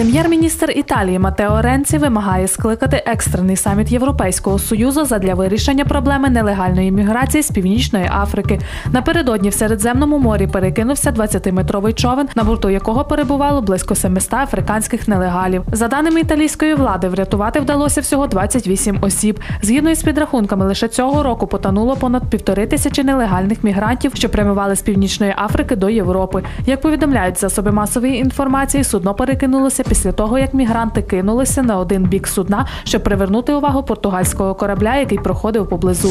Прем'єр-міністр Італії Матео Ренці вимагає скликати екстрений саміт Європейського союзу задля вирішення проблеми нелегальної міграції з північної Африки. Напередодні в Середземному морі перекинувся 20-метровий човен, на борту якого перебувало близько 700 африканських нелегалів. За даними італійської влади, врятувати вдалося всього 28 осіб. Згідно із підрахунками, лише цього року потонуло понад півтори тисячі нелегальних мігрантів, що прямували з північної Африки до Європи. Як повідомляють засоби масової інформації, судно перекинулося після того, як мігранти кинулися на один бік судна, щоб привернути увагу португальського корабля, який проходив поблизу.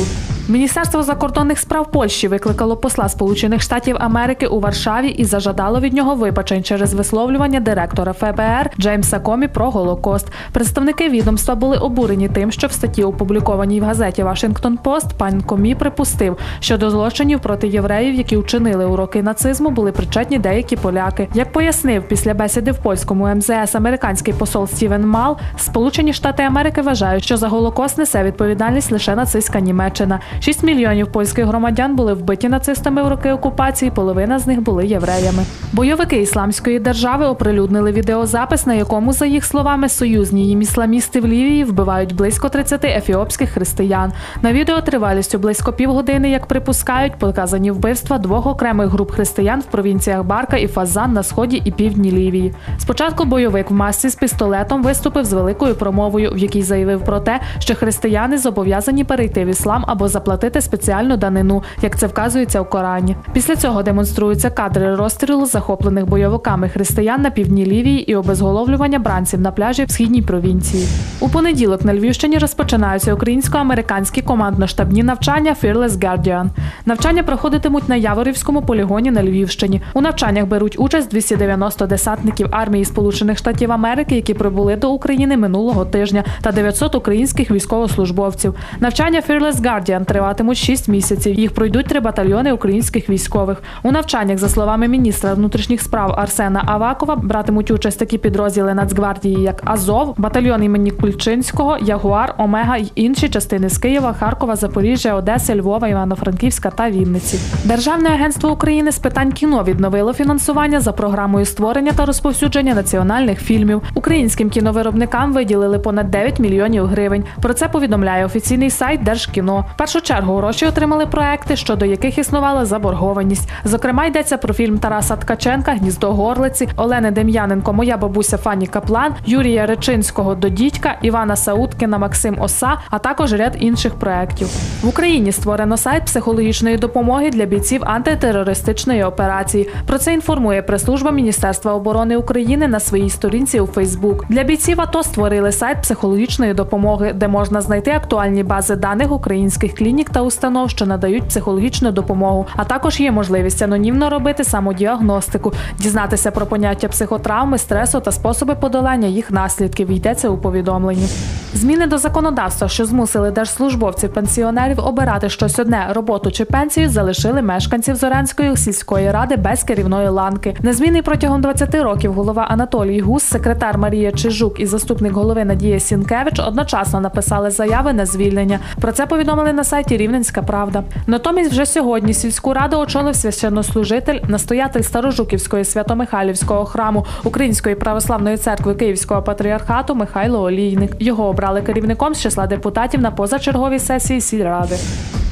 Міністерство закордонних справ Польщі викликало посла Сполучених Штатів Америки у Варшаві і зажадало від нього вибачень через висловлювання директора ФБР Джеймса Комі про Голокост. Представники відомства були обурені тим, що в статті, опублікованій в газеті Вашингтон Пост, пан Комі припустив, що до злочинів проти євреїв, які вчинили у роки нацизму, були причетні деякі поляки. Як пояснив після бесіди в польському МЗС американський посол Стівен Мал, Сполучені Штати Америки вважають, що за Голокост несе відповідальність лише нацистська Німеччина. 6 мільйонів польських громадян були вбиті нацистами в роки окупації, половина з них були євреями. Бойовики ісламської держави оприлюднили відеозапис, на якому, за їх словами, союзні їм ісламісти в Лівії вбивають близько 30 ефіопських християн. На відео тривалістю близько півгодини, як припускають, показані вбивства двох окремих груп християн в провінціях Барка і Фазан на сході і півдні Лівії. Спочатку бойовик в масці з пістолетом виступив з великою промовою, в якій заявив про те, що християни зобов'язані перейти в іслам або заплатити спеціальну данину, як це вказується у Корані. Після цього демонструються кадри розстрілу захоплених бойовиками християн на півдні Лівії і обезголовлювання бранців на пляжі в східній провінції. У понеділок на Львівщині розпочинаються українсько-американські командно-штабні навчання Fearless Guardian. Навчання проходитимуть на Яворівському полігоні на Львівщині. У навчаннях беруть участь 290 десантників армії Сполучених Штатів Америки, які прибули до України минулого тижня, та 900 українських військовослужбовців. Навчання Fearless Guardian триватимуть 6 місяців. Їх пройдуть три батальйони українських військових. У навчаннях, за словами міністра внутрішніх справ Арсена Авакова, братимуть участь такі підрозділи Нацгвардії, як Азов, батальйон імені Кульчинського, Ягуар, Омега й інші частини з Києва, Харкова, Запоріжжя, Одеси, Львова, Івано-Франківська та Вінниці. Державне агентство України з питань кіно відновило фінансування за програмою створення та розповсюдження національних фільмів. Українським кіновиробникам виділили понад 9 мільйонів гривень. Про це повідомляє офіційний сайт Держкіно. Першу чергу гроші отримали проекти, щодо яких існувала заборгованість. Зокрема, йдеться про фільм Тараса Ткаченка Гніздо Горлиці, Олени Дем'яненко, Моя бабуся Фані Каплан, Юрія Речинського до дідька, Івана Сауткіна, Максим Оса, а також ряд інших проєктів. В Україні створено сайт психологічної допомоги для бійців антитерористичної операції. Про це інформує прес-служба Міністерства оборони України на своїй сторінці у Фейсбук. Для бійців АТО створили сайт психологічної допомоги, де можна знайти актуальні бази даних українських клінік та установ, що надають психологічну допомогу. А також є можливість анонімно робити самодіагностику, дізнатися про поняття психотравми, стресу та способи подолання їх наслідків. Йдеться у повідомленні. Зміни до законодавства, що змусили держслужбовців пенсіонерів обирати щось одне роботу чи пенсію, залишили мешканців Зорянської сільської ради без керівної ланки. Незмінний протягом 20 років голова Анатолій Гус, секретар Марія Чижук і заступник голови Надія Сінкевич одночасно написали заяви на звільнення. Про це повідомили на сайті Рівненська Правда. Натомість вже сьогодні сільську раду очолив священнослужитель, настоятель Старожуківської свято-Михайлівського храму Української православної церкви Київського патріархату Михайло Олійник. Його обрали керівником з числа депутатів на позачерговій сесії сільради.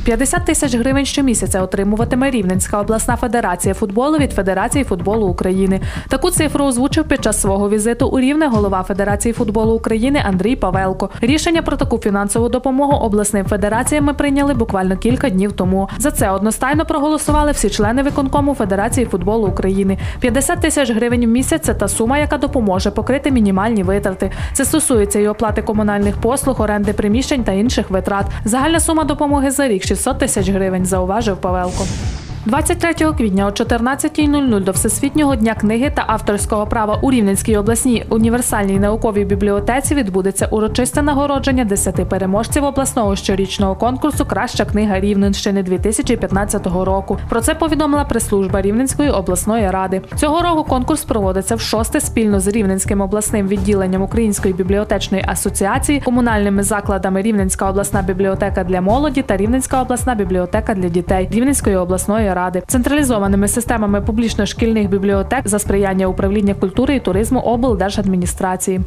50 тисяч гривень щомісяця отримуватиме Рівненська обласна федерація футболу від Федерації футболу України. Таку цифру озвучив під час свого візиту у Рівне голова Федерації футболу України Андрій Павелко. Рішення про таку фінансову допомогу обласним федераціям ми прийняли буквально кілька днів тому. За це одностайно проголосували всі члени виконкому Федерації футболу України. 50 тисяч гривень в місяць це та сума, яка допоможе покрити мінімальні витрати. Це стосується і оплати комунальних послуг, оренди приміщень та інших витрат. Загальна сума допомоги за рік 600 тисяч гривень, зауважив Павелко. 23 квітня о 14.00 до Всесвітнього дня книги та авторського права у Рівненській обласній універсальній науковій бібліотеці відбудеться урочисте нагородження 10 переможців обласного щорічного конкурсу Краща книга Рівненщини 2015 року. Про це повідомила прес-служба Рівненської обласної ради. Цього року конкурс проводиться в шосте спільно з Рівненським обласним відділенням Української бібліотечної асоціації, комунальними закладами Рівненська обласна бібліотека для молоді та Рівненська обласна бібліотека для дітей Рівненської обласної ради. Ради, централізованими системами публічно-шкільних бібліотек за сприяння управління культури і туризму облдержадміністрації.